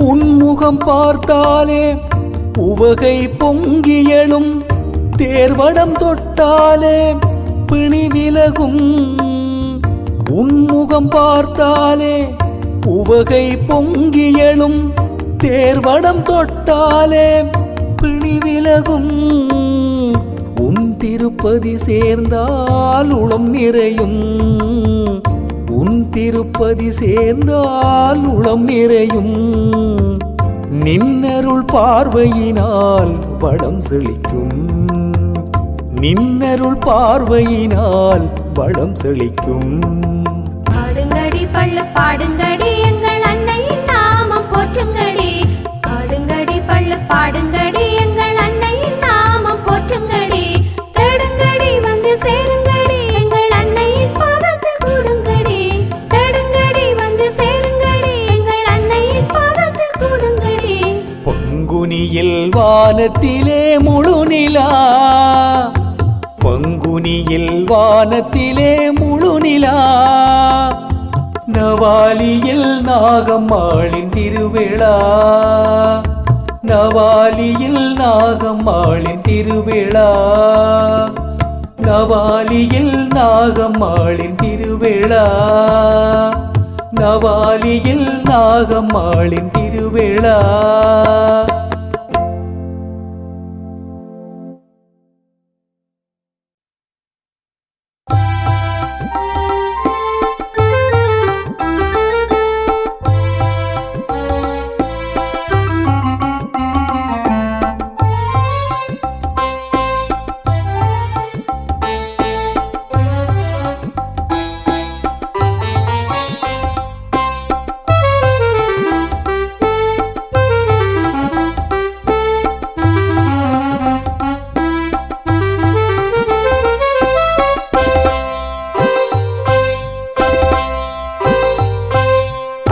உன்முகம் பார்த்தாலே உவகை பொங்கியலும் தேர்வடம் தொட்டாலே பிணி விலகும். உன்முகம் பார்த்தாலே உவகை பொங்கியலும் தேர்வடம் தொட்டாலே பிணி விலகும். உன் திருப்பதி சேர்ந்தால் உளம் நிறையும். உன் திருப்பதி சேர்ந்தால் உளம் நிறையும். நின்னருள் பார்வையினால் வளம் செழிக்கும். நின்னருள் பார்வையினால் வளம் செழிக்கும். பாடுங்கடி பள்ள பாடுங்கடி. பொங்குனியில் வானத்திலே முழு நிலா. பங்குனியில் வானத்திலே முழு நிலா. நவாலியில் நாகம்மாளின் திருவிழா. நவாலியில் நாகம்மாளின் திருவிழா. நவாலியில் நாகம்மாளின் திருவிழா. நவாலியில் நாகம்மாளின் திருவிழா.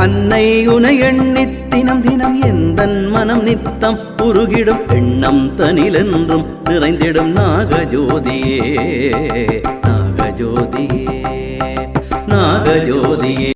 அன்னை உனை எண்ணி தினம் தினம் எந்த மனம் நித்தம் உருகிடும் எண்ணம் தனிலென்றும் நிறைந்திடும் நாகஜோதியே நாகஜோதியே நாகஜோதியே.